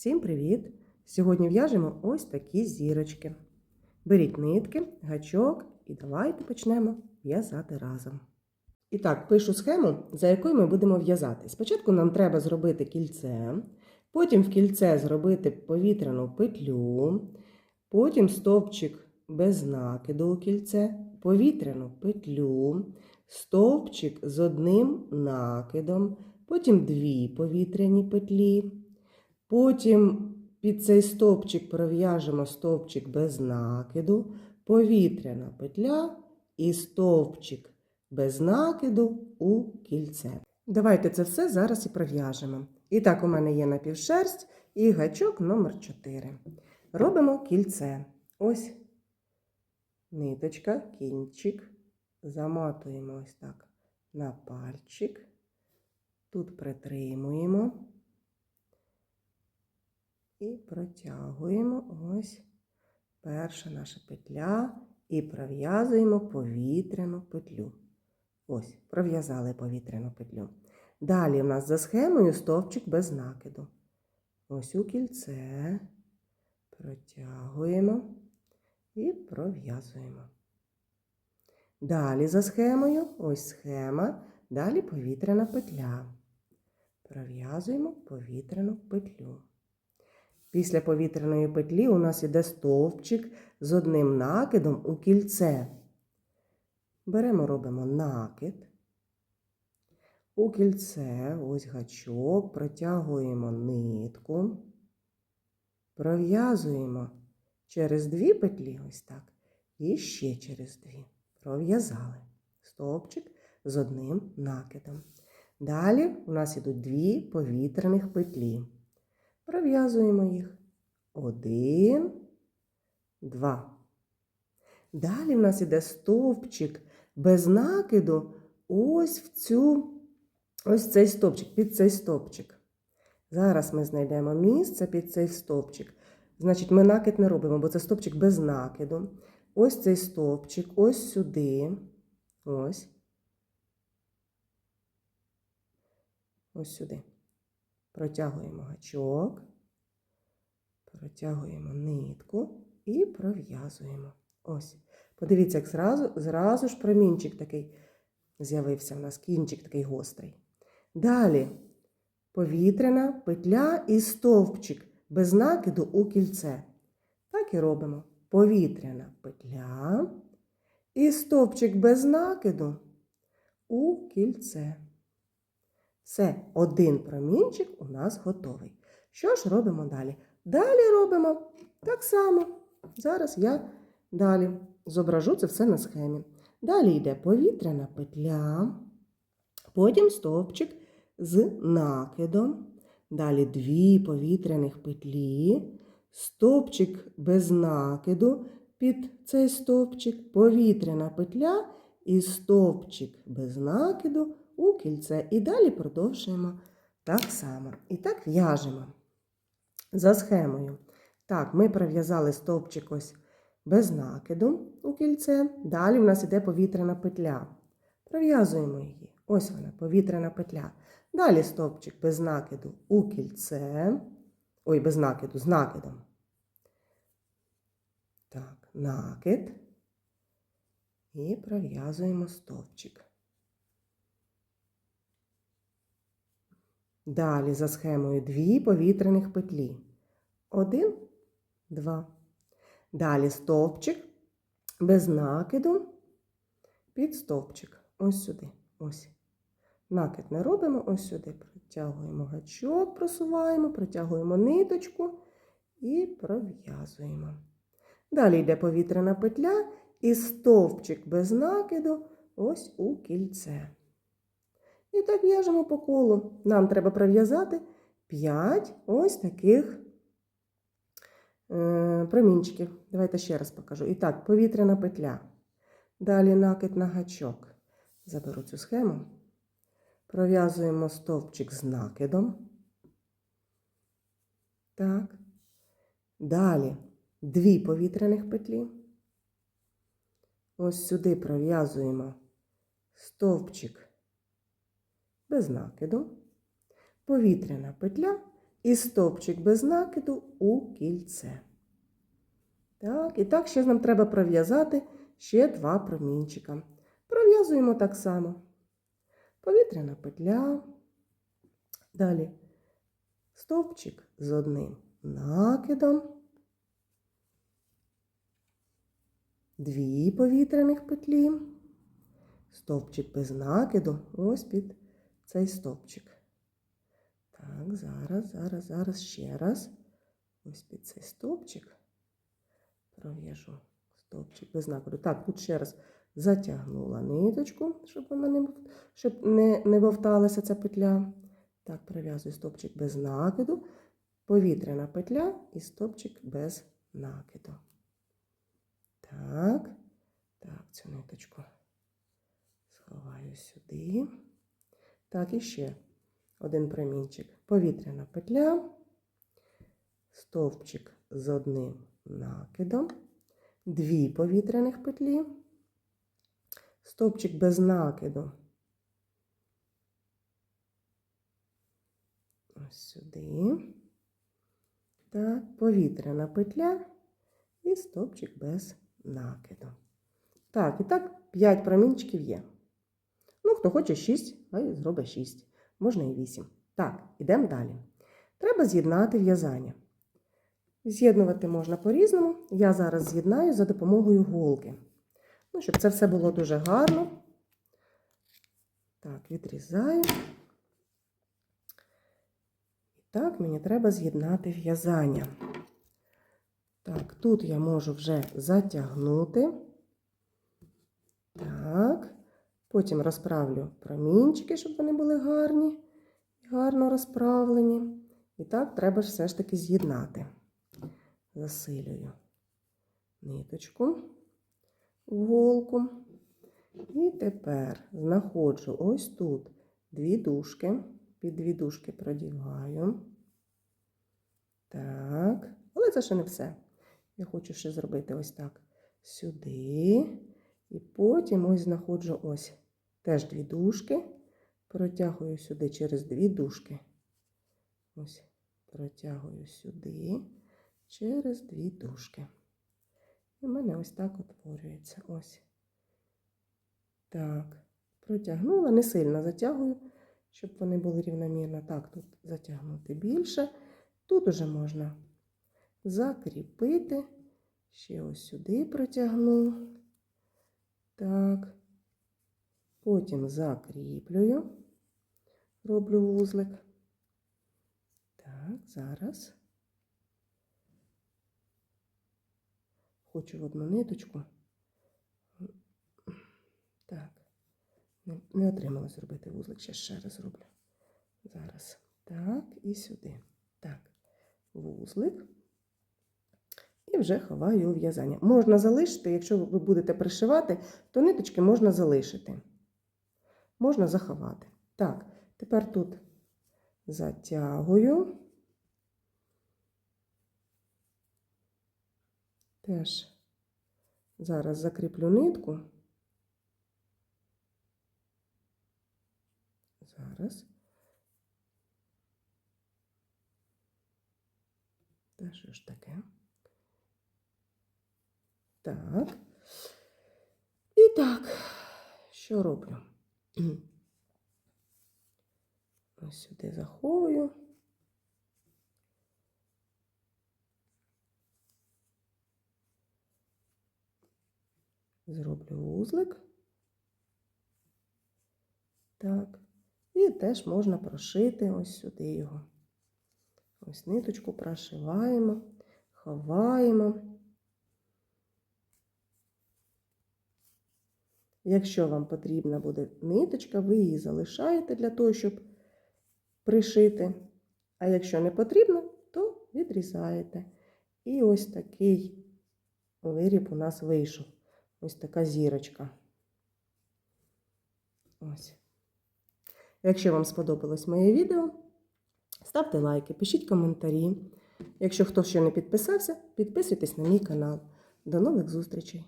Всім привіт! Сьогодні в'яжемо ось такі зірочки. Беріть нитки, гачок і давайте почнемо в'язати разом. І так, пишу схему, за якою ми будемо в'язати. Спочатку нам треба зробити кільце, потім в кільце зробити повітряну петлю, потім стовпчик без накиду у кільце, повітряну петлю, стовпчик з одним накидом, потім дві повітряні петлі. Потім під цей стовпчик пров'яжемо стовпчик без накиду, повітряна петля і стовпчик без накиду у кільце. Давайте це все зараз і пров'яжемо. І так, у мене є напівшерсть і гачок номер 4. Робимо кільце. Ось ниточка, кінчик. Заматуємо ось так на пальчик. Тут притримуємо. І протягуємо ось перша наша петля і пров'язуємо повітряну петлю. Ось, пров'язали повітряну петлю. Далі у нас за схемою стовпчик без накиду. Ось у кільце протягуємо і пров'язуємо. Далі за схемою, ось схема, далі повітряна петля. Пров'язуємо повітряну петлю. Після повітряної петлі у нас іде стовпчик з одним накидом у кільце. Беремо, робимо накид. У кільце ось гачок, протягуємо нитку, пров'язуємо через дві петлі, ось так, і ще через дві. Пров'язали стовпчик з одним накидом. Далі у нас ідуть дві повітряних петлі. Пров'язуємо їх. Один, два. Далі в нас іде стовпчик без накиду ось в цю, ось цей стовпчик, під цей стовпчик. Зараз ми знайдемо місце під цей стовпчик. Значить, ми накид не робимо, бо це стовпчик без накиду. Ось цей стовпчик, ось сюди. Ось. Ось сюди. Протягуємо гачок, протягуємо нитку і пров'язуємо. Ось. Подивіться, як зразу, зразу ж промінчик такий з'явився у нас, кінчик такий гострий. Далі повітряна петля і стовпчик без накиду у кільце. Так і робимо. Повітряна петля і стовпчик без накиду у кільце. Все, один промінчик у нас готовий. Що ж робимо далі? Далі робимо так само. Зараз я далі зображу це все на схемі. Далі йде повітряна петля, потім стовпчик з накидом. Далі дві повітряних петлі, стовпчик без накиду під цей стовпчик, повітряна петля і стовпчик без накиду у кільце. І далі продовжуємо так само. І так в'яжемо за схемою. Так, ми пров'язали стовпчик ось без накиду у кільце. Далі в нас іде повітряна петля. Пров'язуємо її. Ось вона, повітряна петля. Далі стовпчик без накиду у кільце. Ой, без накиду, з накидом. Так, накид. І пров'язуємо стовпчик. Далі за схемою дві повітряних петлі. Один, два. Далі стовпчик без накиду під стовпчик. Ось сюди. Ось. Накид не робимо, ось сюди. Протягуємо гачок, просуваємо, протягуємо ниточку і пров'язуємо. Далі йде повітряна петля і стовпчик без накиду ось у кільце. І так в'яжемо по колу. Нам треба пров'язати 5 ось таких е, промінчиків. Давайте ще раз покажу. І так, повітряна петля. Далі накид на гачок. Заберу цю схему. Пров'язуємо стовпчик з накидом. Так. Далі дві повітряних петлі. Ось сюди пров'язуємо стовпчик без накиду, повітряна петля і стовпчик без накиду у кільце. Так, і так ще нам треба пров'язати ще два промінчика. Пров'язуємо так само. Повітряна петля. Далі стовпчик з одним накидом. Дві повітряних петлі. Стовпчик без накиду. Ось під цей стовпчик. Так, зараз, зараз, зараз ще раз. Ось під цей стовпчик пров'яжу стовпчик без накиду. Так, тут ще раз затягнула ниточку, щоб вона не, щоб не, не вовталася ця петля. Так, пров'язую стовпчик без накиду, повітряна петля і стовпчик без накиду. Так, так, цю ниточку сховаю сюди. Так, і ще один промінчик. Повітряна петля, стовпчик з одним накидом, дві повітряних петлі, стовпчик без накиду. Ось сюди. Так, повітряна петля і стовпчик без накиду. Так, і так 5 промінчиків є. Хто хоче 6, хай зробить 6. Можна і 8. Так, ідемо далі. Треба з'єднати в'язання. З'єднувати можна по-різному. Я зараз з'єднаю за допомогою голки. Ну, щоб це все було дуже гарно. Так, відрізаю. І так, мені треба з'єднати в'язання. Так, тут я можу вже затягнути. Так. Потім розправлю промінчики, щоб вони були гарні, гарно розправлені. І так, треба ж все ж таки з'єднати. Засилюю ниточку в голку. І тепер знаходжу ось тут дві дужки. Під дві дужки продіваю. Так, але це ще не все. Я хочу ще зробити ось так. Сюди. І потім ось знаходжу ось теж дві дужки. Протягую сюди через дві дужки. Ось протягую сюди через дві дужки. І в мене ось так утворюється. Ось. Так. Протягнула, не сильно затягую, щоб вони були рівномірно. Так, тут затягнути більше. Тут уже можна закріпити. Ще ось сюди протягну. Так. Потім закріплюю, роблю вузлик. Так, зараз. Хочу в одну ниточку. Так, не, отримала зробити вузлик, ще ще раз зроблю. Зараз. Так, і сюди. Так, вузлик. І вже ховаю в'язання. Можна залишити, якщо ви будете пришивати, то ниточки можна залишити. Можна заховати. Так, тепер тут затягую. Теж зараз закріплю нитку. Зараз. Та що ж таке? Так. І так, що роблю? Ось сюди заховую. Зроблю вузлик. Так. І теж можна прошити ось сюди його. Ось ниточку прошиваємо, ховаємо. Якщо вам потрібна буде ниточка, ви її залишаєте для того, щоб пришити. А якщо не потрібно, то відрізаєте. І ось такий виріб у нас вийшов. Ось така зірочка. Ось. Якщо вам сподобалось моє відео, ставте лайки, пишіть коментарі. Якщо хто ще не підписався, підписуйтесь на мій канал. До нових зустрічей!